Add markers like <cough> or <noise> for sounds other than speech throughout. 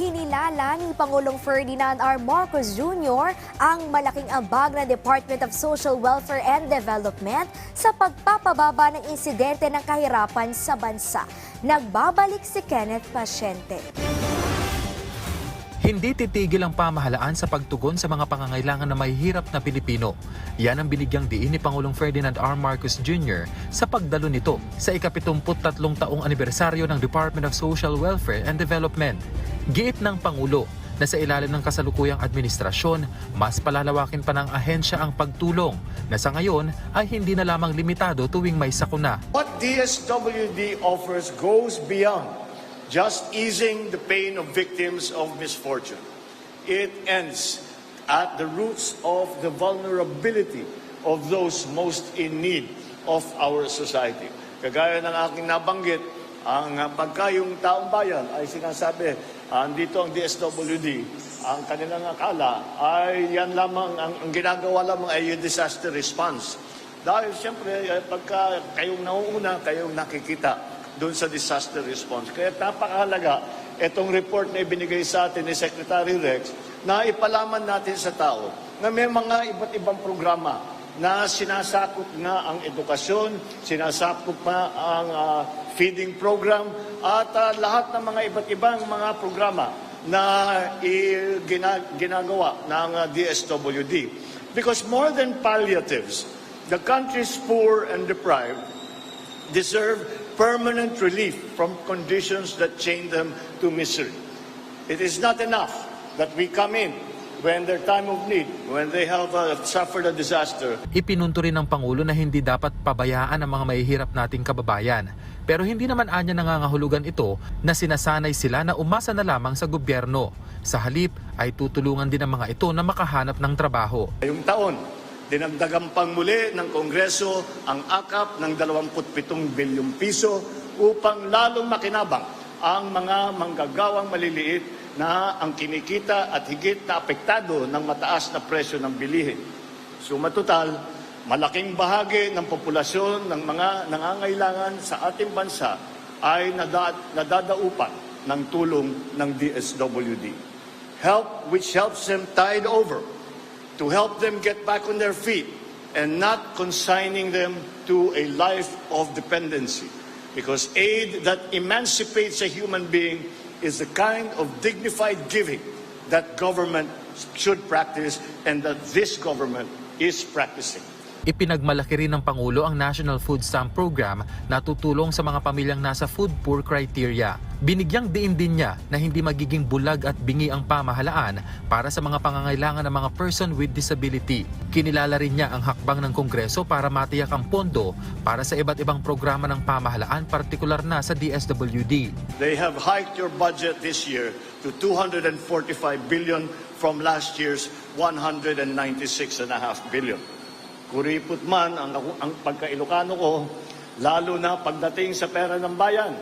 Kinilala ni Pangulong Ferdinand R. Marcos Jr. ang malaking ambag ng Department of Social Welfare and Development sa pagpapababa ng insidente ng kahirapan sa bansa. Nagbabalik si Kenneth Pasyente. Hindi titigil ang pamahalaan sa pagtugon sa mga pangangailangan ng mahihirap na Pilipino. Yan ang binigyang diin ni Pangulong Ferdinand R. Marcos Jr. sa pagdalo nito sa ikapitumput-tatlong taong anibersaryo ng Department of Social Welfare and Development. Giit ng Pangulo na sa ilalim ng kasalukuyang administrasyon, mas palalawakin pa ng ahensya ang pagtulong na sa ngayon ay hindi na lamang limitado tuwing may sakuna. What DSWD offers goes beyond just easing the pain of victims of misfortune. It ends at the roots of the vulnerability of those most in need of our society. Kagaya ng aking nabanggit, ang pagka yung taong bayan ay sinasabi, andito ang DSWD, ang kanilang akala ay yan lamang, ang, ang ginagawa lamang ay yung disaster response. Dahil siyempre, eh, pagka kayong nauuna, kayong nakikita doon sa disaster response. Kaya napakahalaga itong report na ibinigay sa atin ni Secretary Rex na ipalaman natin sa tao na may mga iba't ibang programa na sinasakop nga ang edukasyon, sinasakop pa ang ah, feeding program at ah, lahat ng mga iba't ibang mga programa na ginagawa ng ah, DSWD. Because more than palliatives, the country's poor and deprived deserve permanent relief from conditions that chain them to misery. It is not enough that we come in when their time of need, when they have uh, suffered a disaster, Ipinunto rin ng Pangulo na hindi dapat pabayaan ang mga mahihirap nating kababayan. Pero hindi naman anya nangangahulugan ito na sinasanay sila na umasa na lamang sa gobyerno. Sa halip ay tutulungan din ang mga ito na makahanap ng trabaho. Ngayong taon, dinagdagan pang muli ng Kongreso ang akap ng 27 bilyong piso upang lalong makinabang ang mga manggagawang maliliit na ang kinikita at higit na apektado ng mataas na presyo ng bilihin. Suma total, malaking bahagi ng populasyon ng mga nangangailangan sa ating bansa ay nada, nadadaupan ng tulong ng DSWD. Help which helps them tide over to help them get back on their feet and not consigning them to a life of dependency. Because aid that emancipates a human being is the kind of dignified giving that government should practice and that this government is practicing. Ipinagmalaki rin ng Pangulo ang National Food Stamp Program na tutulong sa mga pamilyang nasa food poor criteria. Binigyang diin din niya na hindi magiging bulag at bingi ang pamahalaan para sa mga pangangailangan ng mga person with disability. Kinilala rin niya ang hakbang ng Kongreso para matiyak ang pondo para sa iba't ibang programa ng pamahalaan, partikular na sa DSWD. They have hiked your budget this year to 245 billion from last year's 196.5 billion. Kuripot man ang, ang pagka-Ilocano ko, lalo na pagdating sa pera ng bayan.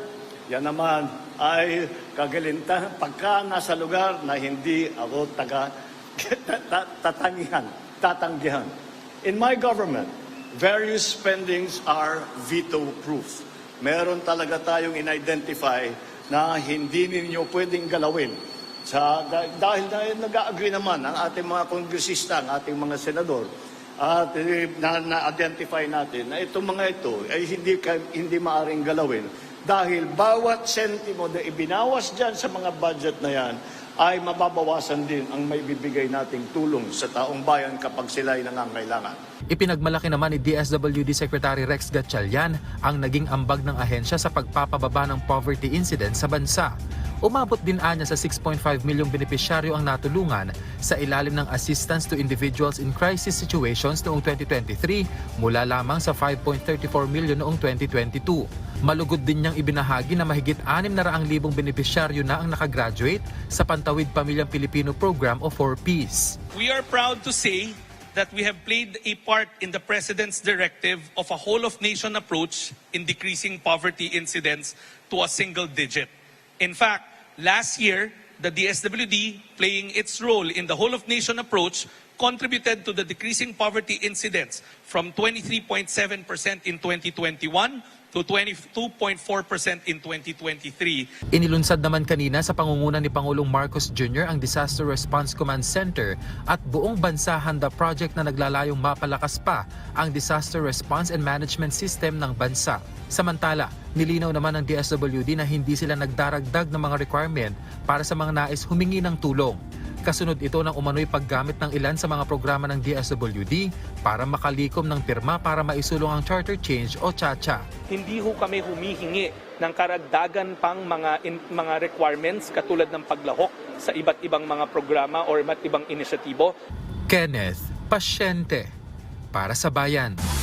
Yan naman ay kagalinta pagka nasa lugar na hindi ako taga <laughs> tatangihan, tatanggihan. In my government, various spendings are veto-proof. Meron talaga tayong in-identify na hindi ninyo pwedeng galawin. Sa, dahil, dahil nag-agree naman ang ating mga kongresista, ang ating mga senador, at eh, na, na-identify natin na itong mga ito ay hindi, hindi maaring galawin dahil bawat sentimo na ibinawas dyan sa mga budget na yan ay mababawasan din ang may bibigay nating tulong sa taong bayan kapag sila ay nangangailangan. Ipinagmalaki naman ni DSWD Secretary Rex Gatchalian ang naging ambag ng ahensya sa pagpapababa ng poverty incidence sa bansa. Umabot din anya sa 6.5 milyong benepisyaryo ang natulungan sa ilalim ng Assistance to Individuals in Crisis Situations noong 2023 mula lamang sa 5.34 milyon noong 2022. Malugod din niyang ibinahagi na mahigit 600,000 benepisyaryo na ang nakagraduate sa Pantawid Pamilyang Pilipino Program o 4Ps. We are proud to say that we have played a part in the President's directive of a whole of nation approach in decreasing poverty incidence to a single digit. In fact, last year, the DSWD, playing its role in the whole of nation approach, contributed to the decreasing poverty incidence from 23.7% in 2021 to 22.4% in 2023. Inilunsad naman kanina sa pangunguna ni Pangulong Marcos Jr. ang Disaster Response Command Center at buong bansa handa project na naglalayong mapalakas pa ang Disaster Response and Management System ng bansa. Samantala, nilinaw naman ng DSWD na hindi sila nagdaragdag ng mga requirement para sa mga nais humingi ng tulong. Kasunod ito ng umano'y paggamit ng ilan sa mga programa ng DSWD para makalikom ng pirma para maisulong ang charter change o CHACHA. hindi ho kami humihingi ng karagdagan pang mga in- mga requirements katulad ng paglahok sa iba't ibang mga programa or iba't ibang inisyatibo. Kenneth Pasyente para sa Bayan.